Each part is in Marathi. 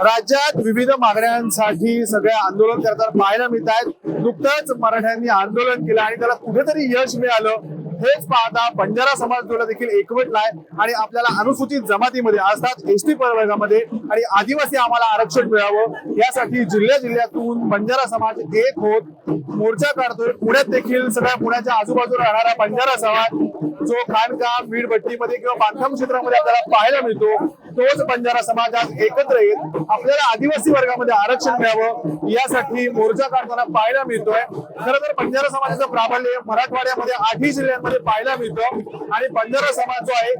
राज्यात विविध मागण्यांसाठी सगळे आंदोलन करताना पाहायला मिळत आहेत नुकतंच मराठ्यांनी आंदोलन केलं आणि त्याला कुठेतरी यश मिळालं. हेच पाहता बंजारा समाज जोडा देखील एकवटलाय आणि आपल्याला अनुसूचित जमातीमध्ये अर्थात एस टी प्रवर्गामध्ये आणि आदिवासी आम्हाला आरक्षण मिळावं यासाठी जिल्ह्या जिल्ह्यातून बंजारा समाज एक होत मोर्चा काढतोय. पुण्यात देखील सगळ्या पुण्याच्या आजूबाजूला राहणारा बंजारा समाज जो खाणकाम वीडभट्टीमध्ये किंवा बांधकाम क्षेत्रामध्ये आपल्याला पाहायला मिळतो तोच बंजारा समाज आज एकत्र येत आपल्याला आदिवासी वर्गामध्ये आरक्षण मिळावं यासाठी मोर्चा काढताना पाहायला मिळतोय. खरं तर बंजारा समाजाचं प्राबल्य मराठवाड्यामध्ये आठही जिल्ह्यांमध्ये पाहायला मिळतो. आणि बंजारा समाज जो आहे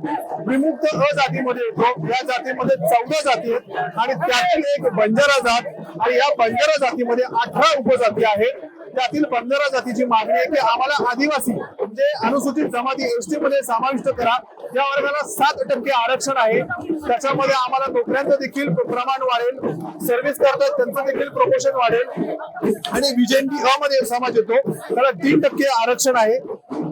विमुक्त अ जातीमध्ये येतो. या जातीमध्ये चौदा जाती आहेत. आणि त्यातील एक बंजारा जात आणि या बंजारा जातीमध्ये अठरा उपजाती आहेत त्यातील बंजारा जातीची मागणी आहे की आम्हाला आदिवासी म्हणजे अनुसूचित जमाती एसटी मध्ये समाविष्ट करा. या वर्गाला सात टक्के आरक्षण आहे. त्याच्यामध्ये आम्हाला नोकऱ्यांचं देखील प्रमाण वाढेल. सर्व्हिस करतात त्यांचं देखील प्रमोशन वाढेल. आणि विजेंटी अ मध्ये समाज येतो. त्याला तीन टक्के आरक्षण आहे.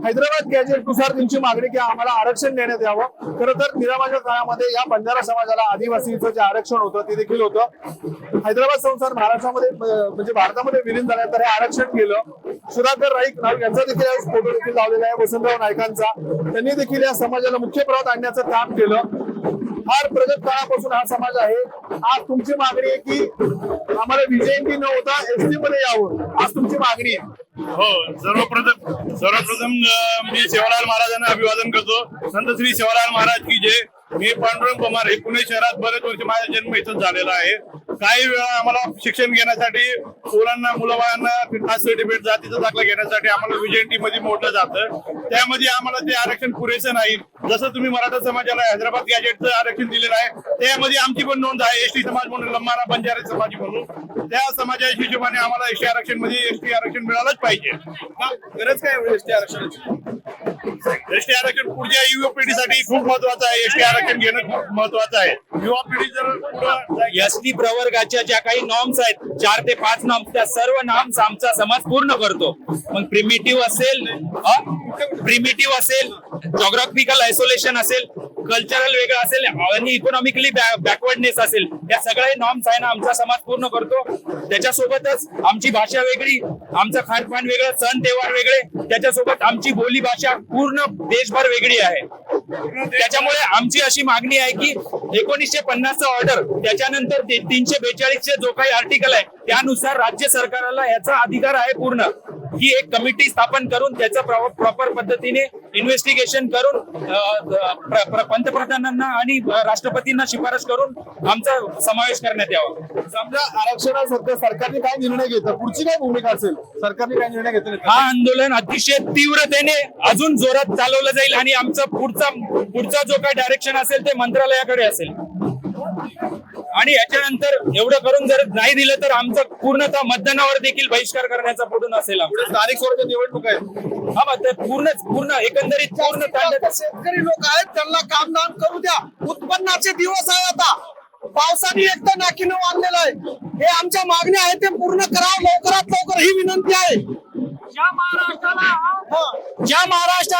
हैदराबाद गॅजेटनुसार त्यांची मागणी की आम्हाला आरक्षण देण्यात यावं. खरं तर निरामाच्या काळामध्ये या बंजारा समाजाला आदिवासीचं जे आरक्षण होतं ते देखील होतं. हैदराबाद संस्थान महाराष्ट्रामध्ये म्हणजे भारतामध्ये विलीन झाल्यानंतर हे आरक्षण केलं. सुधाकर राईक यांचा देखील फोटो देखील लावलेला आहे. वसंतराव नायकांचा त्यांनी देखील या समाजाला मुख्य प्रवाहात आणण्याचं काम केलं. फार प्रगत काळापासून हा समाज आहे. आज तुमची मागणी आहे की आम्हाला विजयंती न होता एसटी मध्ये यावं. आज तुमची मागणी आहे. हो सर्वप्रथम सर्वप्रथम मी सेवालाल महाराजांना अभिवादन करतो. संत श्री सेवालाल महाराज की जय. मी पांडुरंग कुमार हे पुणे शहरात बरेच वर्ष माझा जन्म इथं झालेला आहे. काही वेळा आम्हाला शिक्षण घेण्यासाठी मुलांना मुलाबाळांना कास्ट सर्टिफिकेट जातीचा दाखला घेण्यासाठी आम्हाला विजयंती मध्ये मोडलं जातं. त्यामध्ये आम्हाला ते आरक्षण पुरेसं नाही. जसं तुम्ही मराठा समाजाला हैदराबाद गॅजेटचं आरक्षण दिलेलं आहे त्यामध्ये आमची पण नोंद आहे एसटी समाज म्हणून लंबारा बंजारे समाज म्हणून. त्या समाजाच्या हिशोबाने आम्हाला एसटी आरक्षणमध्ये एसटी आरक्षण मिळालंच पाहिजे. गरज काय एसटी आरक्षणाची? एसटी आरक्षण पुढच्या युवा पिढीसाठी खूप महत्वाचं आहे. एसटी आरक्षण घेणं खूप महत्वाचं आहे. युवा पिढी जर एस टी प्रवर्गाच्या ज्या काही नॉर्म्स आहेत चार ते पाच नॉर्म्स त्या सर्व नॉर्म्स आमचा समाज पूर्ण करतो. मग प्रिमिटिव्ह असेल प्रिमिटिव्ह असेल जॉग्राफिकल आयसोलेशन असेल कल्चरल वेगळं असेल आणि इकॉनॉमिकली बॅकवर्डनेस असेल या सगळ्या नॉर्म्स आहे ना आमचा समाज पूर्ण करतो. त्याच्यासोबतच आमची भाषा वेगळी आमचं खानपान वेगळं सण तेव्हार वेगळे त्याच्यासोबत आमची बोली भाषा पूर्ण देशभर वेगळी आहे. त्याच्यामुळे आमची अशी मागणी आहे की एकोणीसशे पन्नासचा ऑर्डर त्याच्यानंतर ते तीनशे बेचाळीसचे जो काही आर्टिकल आहे त्यानुसार राज्य सरकारला याचा अधिकार आहे पूर्ण. ही एक कमिटी स्थापन करून त्याचं प्रॉपर पद्धतीने इन्व्हेस्टिगेशन करून पंतप्रधानांना आणि राष्ट्रपतींना शिफारस करून आमचा समावेश करण्यात यावा. समजा आरक्षणासोबत सरकारने काय निर्णय घेतला? पुढची काय भूमिका असेल? सरकारने काय निर्णय घेतले? हा आंदोलन अतिशय तीव्रतेने अजून जोरात चालवलं जाईल आणि आमचा पुढचा पुढचा जो काही डायरेक्शन असेल ते मंत्रालयाकडे असेल. आणि याच्यानंतर एवढं करून जर नाही दिलं तर आमचं पूर्णतः मतदानावर देखील बहिष्कार करण्याचा पुढून असेल स्थानिक स्वराज्य निवडणूक आहे. हा मग ते पूर्णच पूर्ण एकंदरीत पूर्ण शेतकरी लोक आहेत त्यांना कामदान करू द्या. उत्पन्नाचे दिवस आहे आता. पावसाने एक तर नाकीनं वाढलेलं आहे. हे आमच्या मागण्या आहेत ते पूर्ण करावं लवकरात लवकर ही विनंती आहे. ज्या महाराष्ट्राला ज्या महाराष्ट्राला अ,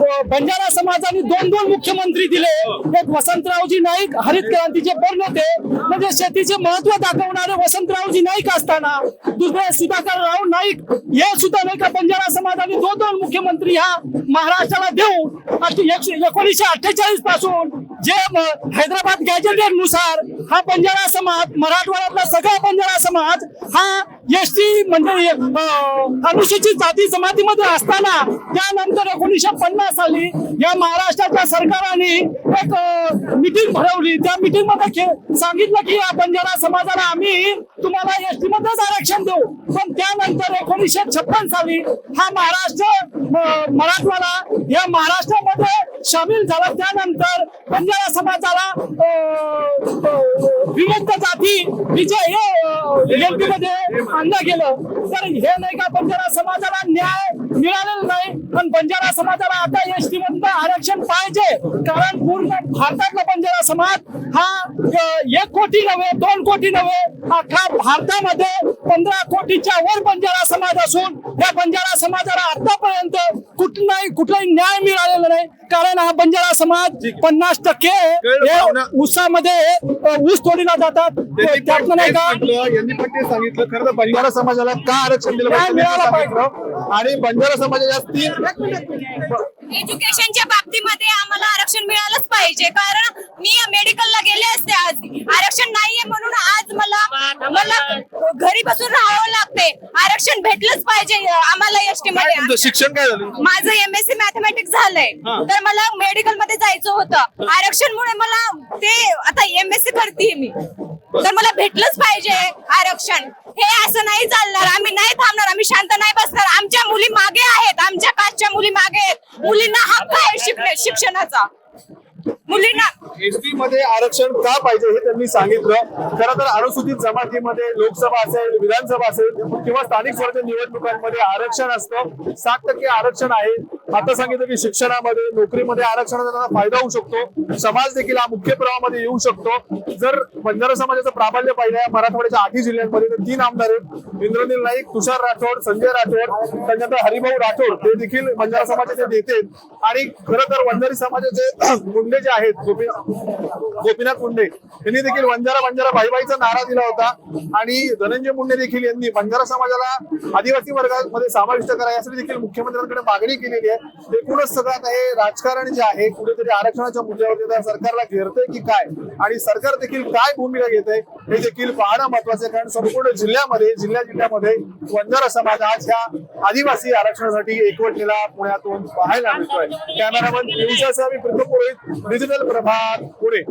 बंजारा समाजाने दोन दोन मुख्यमंत्री दिले. एक वसंतरावजी नाईक हरित क्रांतीचे प्रणेते म्हणजे शेतीचे महत्त्व दाखवणारे वसंतरावजी नाईक असताना दुसरे सुधाकर राव नाईक हे सुद्धा नाही का बंजारा समाजाने दोन दोन मुख्यमंत्री ह्या महाराष्ट्राला देऊन एकशे- एकोणीसशे अठ्ठेचाळीसपासून जे हैदराबाद गॅजेटेडनुसार हा बंजारा समाज मराठवाड्यातला सगळा बंजारा समाज हा एस टी म्हणजे अनुसूचित जाती जमातीमध्ये असताना त्यानंतर एकोणीसशे पन्नास साली या महाराष्ट्राच्या सरकारने एक मिटिंग भरवली. त्या मिटिंगमध्ये सांगितलं की या बंजारा समाजाला आम्ही तुम्हाला एस टी मध्येच आरक्षण देऊ. पण त्यानंतर एकोणीसशे छप्पन साली हा महाराष्ट्र मराठवाडा या महाराष्ट्रामध्ये सामील झाला. त्यानंतर बंजारा समाजाला अं, विमुक्त जाती विजय एमपी मध्ये आणलं गेलं. तर हे नाही का बंजारा समाजाला न्याय मिळालेला नाही पण बंजारा समाजाला आता एस टी मधलं आरक्षण पाहिजे. कारण पूर्ण भारतातला बंजारा समाज हा एक कोटी नव्हे दोन कोटी नव्हे अख्खा भारतामध्ये पंधरा कोटीच्या वर बंजारा समाज असून या बंजारा समाजाला आतापर्यंत कुठलाही कुठलाही न्याय मिळालेला नाही. कारण हा बंजारा समाज पन्नास टक्के अ, ऊस तोडीला जातात. त्यातनं नाही का? यांनी पण ते सांगितलं. खरं तर बंजारा समाजाला का आरक्षण दिलं पाहिजे? मिळाला सांगितलं. आणि बंजारा समाजाच्या तीन एज्युकेशनच्या बाबतीमध्ये आम्हाला आरक्षण मिळालंच पाहिजे. कारण मी मेडिकलला गेले असते आज. आरक्षण नाहीये म्हणून आज मला मला घरी बसून राहावं लागते आरक्षण भेटलंच पाहिजे आम्हाला एसटी काय तुमचं मध्ये शिक्षण काय झालं? माझं एमएससी मॅथमॅटिक्स झालंय. तर मला मेडिकलमध्ये जायचं होतं. आरक्षणमुळे मला ते आता एमएससी करते मी. तर मला भेटलंच पाहिजे आरक्षण. हे असं नाही चालणार. आम्ही नाही थांबणार. आम्ही शांत नाही बसणार. आमच्या मुली मागे आहेत. आमच्या कास्टच्या मुली मागे आहेत. मुलींना हक्क आहे शिकणे शिक्षणाचा. मुलींना एसटी मध्ये आरक्षण का पाहिजे हे त्यांनी सांगितलं. खरं तर अनुसूचित जमातीमध्ये लोकसभा असेल विधानसभा असेल किंवा स्थानिक स्वराज्य निवडणुकांमध्ये आरक्षण असतं. सात टक्के आरक्षण आहे. आता सांगितलं की शिक्षणामध्ये नोकरीमध्ये आरक्षणाचा त्यांना फायदा होऊ शकतो. समाज देखील हा मुख्य प्रवाहामध्ये येऊ शकतो. जर बंजारा समाजाचं प्राबल्य पाहिलं आहे मराठवाड्याच्या आधी जिल्ह्यांमध्ये तर तीन आमदार आहेत. इंद्रनील नाईक तुषार राठोड संजय राठोड त्याच्यानंतर हरिभाऊ राठोड. ते देखील बंजारा समाजाचे नेते आहेत. आणि खरं तर वंजारी समाजाचे मुंडे जे आहेत गोपीनाथ मुंडे यांनी देखील वंजारा बंजारा भाईबाईचा नारा दिला होता. आणि धनंजय मुंडे देखील यांनी बंजारा समाजाला आदिवासी वर्गामध्ये समाविष्ट करा यासाठी देखील मुख्यमंत्र्यांकडे मागणी केलेली आहे. एकूणच सगळं हे राजकारण जे आहे कुठेतरी आरक्षणाच्या मुद्द्यावरती सरकारला घेरतंय की काय? आणि सरकार देखील काय भूमिका घेत आहे हे देखील पाहणं महत्वाचं आहे. कारण संपूर्ण जिल्ह्यामध्ये जिल्ह्या जिल्ह्यामध्ये वंजारा समाज आज ह्या आदिवासी आरक्षणासाठी एकवटलेला पुण्यातून पाहायला मिळतोय. कॅमेरामन दिवसाचा मी प्रथम पुरोहित डिजिटल प्रभात पुणे.